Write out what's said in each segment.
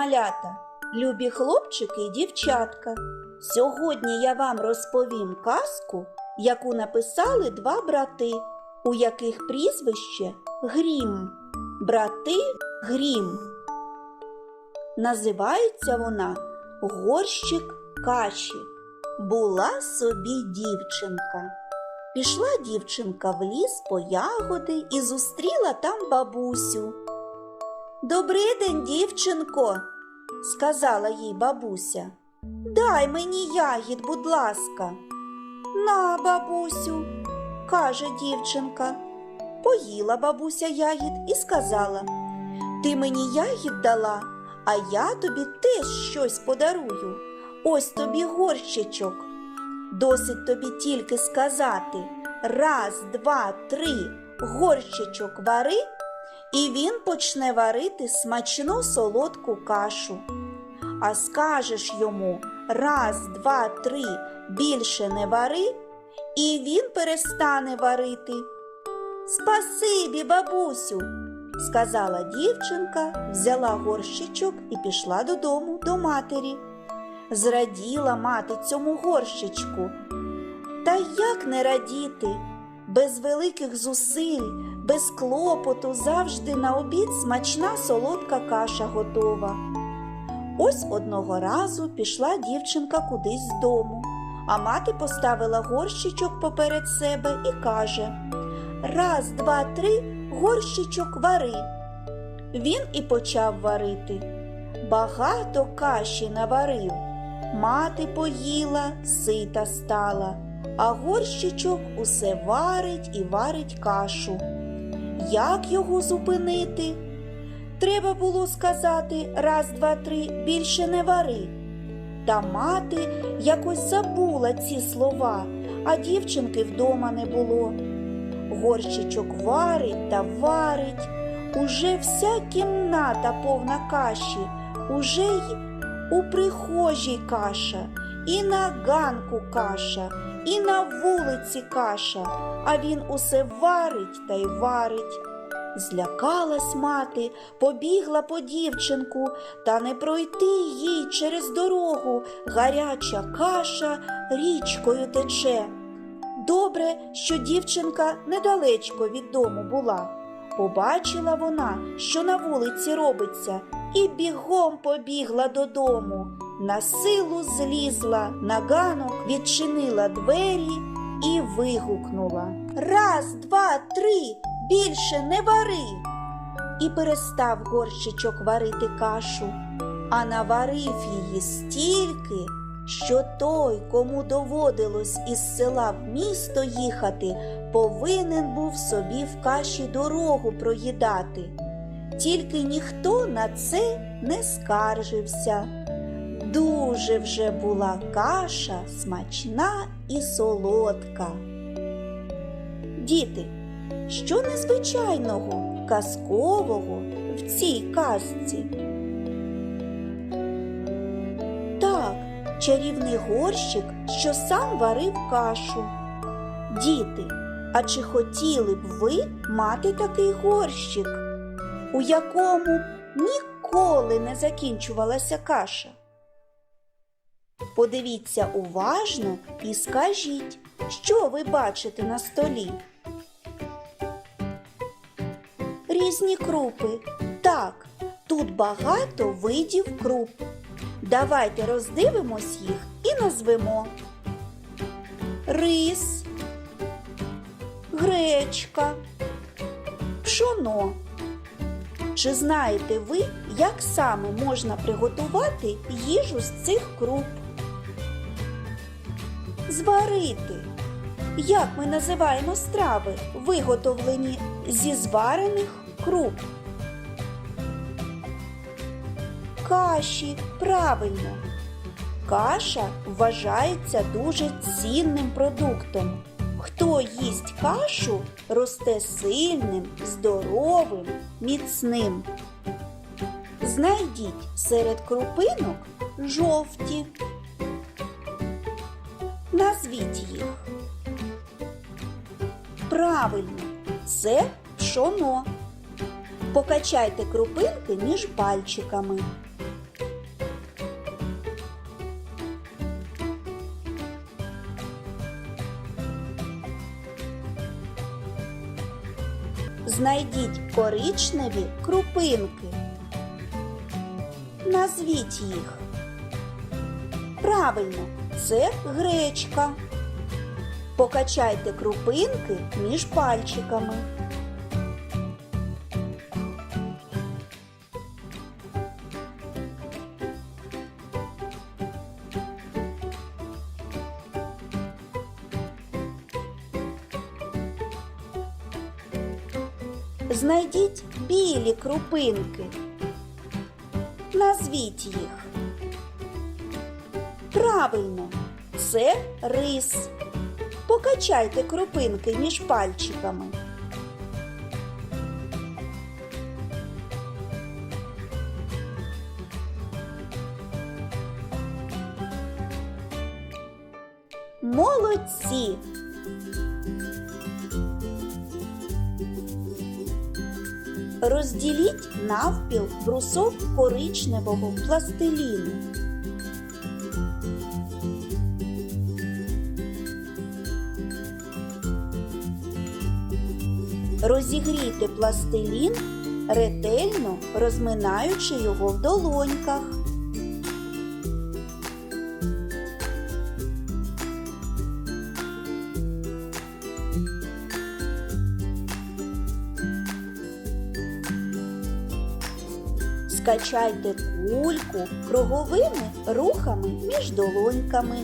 малята, любі хлопчики і дівчатка. Сьогодні я вам розповім казку, яку написали два брати, у яких прізвище Грім. Брати Грім. Називається вона Горщик каші. Була собі дівчинка. Пішла дівчинка в ліс по ягоди і зустріла там бабусю. Добрий день, дівчинко, сказала їй бабуся. Дай мені ягід, будь ласка. На, бабусю, каже дівчинка. Поїла бабуся ягід і сказала: Ти мені ягід дала, а я тобі теж щось подарую. Ось тобі горщичок. Досить тобі тільки сказати раз, два, три, горщичок вари, і він почне варити смачну солодку кашу. А скажеш йому раз, два, три, більше не вари, і він перестане варити. Спасибі, бабусю, сказала дівчинка, взяла горщичок і пішла додому до матері. Зраділа мати цьому горщичку. Та як не радіти? Без великих зусиль, без клопоту завжди на обід смачна солодка каша готова. Ось одного разу пішла дівчинка кудись з дому, а мати поставила горщичок поперед себе і каже Раз, два, три, горщичок вари. Він і почав варити. Багато каші наварив. Мати поїла, сита стала, а горщичок усе варить і варить кашу. Як його зупинити? Треба було сказати раз, два, три, більше не вари. Та мати якось забула ці слова, а дівчинки вдома не було. Горщичок варить та варить, уже вся кімната повна каші, уже й у прихожій каша, і на ганку каша, і на вулиці каша, а він усе варить та й варить. Злякалась мати, побігла по дівчинку, та не пройти їй через дорогу. Гаряча каша річкою тече. Добре, що дівчинка недалечко від дому була. Побачила вона, що на вулиці робиться, і бігом побігла додому. На силу злізла, на ганок відчинила двері і вигукнула Раз, два, три, більше не вари. І перестав горщичок варити кашу, а наварив її стільки, що той, кому доводилось із села в місто їхати, повинен був собі в каші дорогу проїдати. Тільки ніхто на це не скаржився. Дуже вже була каша смачна і солодка. Діти, що незвичайного, казкового в цій казці? Так, чарівний горщик, що сам варив кашу. Діти, а чи хотіли б ви мати такий горщик, у якому ніколи не закінчувалася каша? Подивіться уважно і скажіть, що ви бачите на столі. Різні крупи. Так, тут багато видів круп. Давайте роздивимось їх і назвемо рис, гречка, пшоно. Чи знаєте ви, як саме можна приготувати їжу з цих круп? Зварити. Як ми називаємо страви, виготовлені зі зварених круп? Каші, правильно. Каша вважається дуже цінним продуктом. Хто їсть кашу, росте сильним, здоровим, міцним. Знайдіть серед крупинок жовті. Назвіть їх. Правильно, це пшоно. Покачайте крупинки між пальчиками. Знайдіть коричневі крупинки. Назвіть їх. Правильно це гречка. Покачайте крупинки між пальчиками. Знайдіть білі крупинки. Назвіть їх. Правильно, це рис. Покачайте крупинки між пальчиками. Молодці! Розділіть навпіл брусок коричневого пластиліну. Розігрійте пластилін, ретельно розминаючи його в долоньках. Скачайте кульку круговими рухами між долоньками.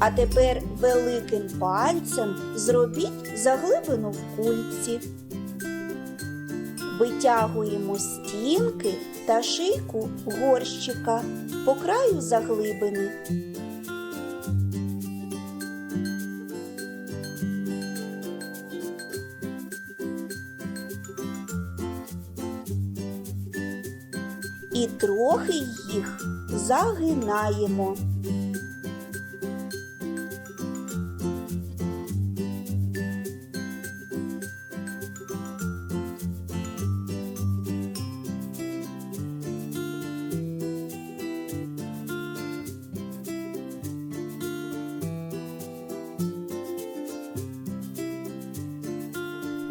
А тепер великим пальцем зробіть заглибину в кульці. Витягуємо стінки та шийку горщика по краю заглибини. І трохи їх загинаємо.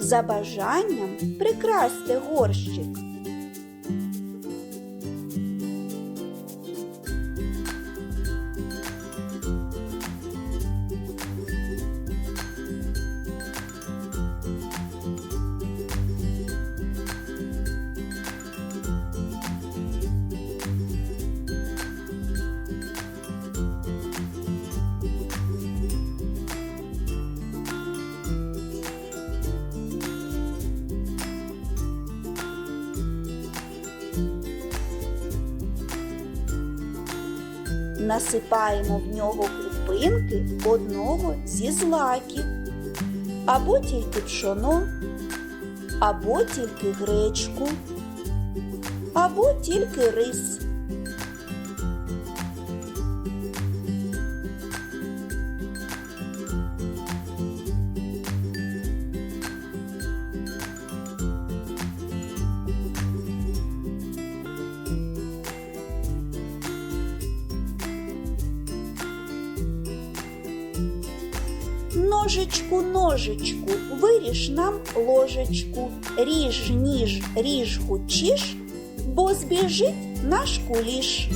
За бажанням прикрасти горщик. Насипаємо в нього крупинки одного зі злаків, або тільки пшоно, або тільки гречку, або тільки рис. Ножичку, ножичку, виріж нам ложечку, ріж, ніж, ріж, гучиш, бо збіжить наш куліш.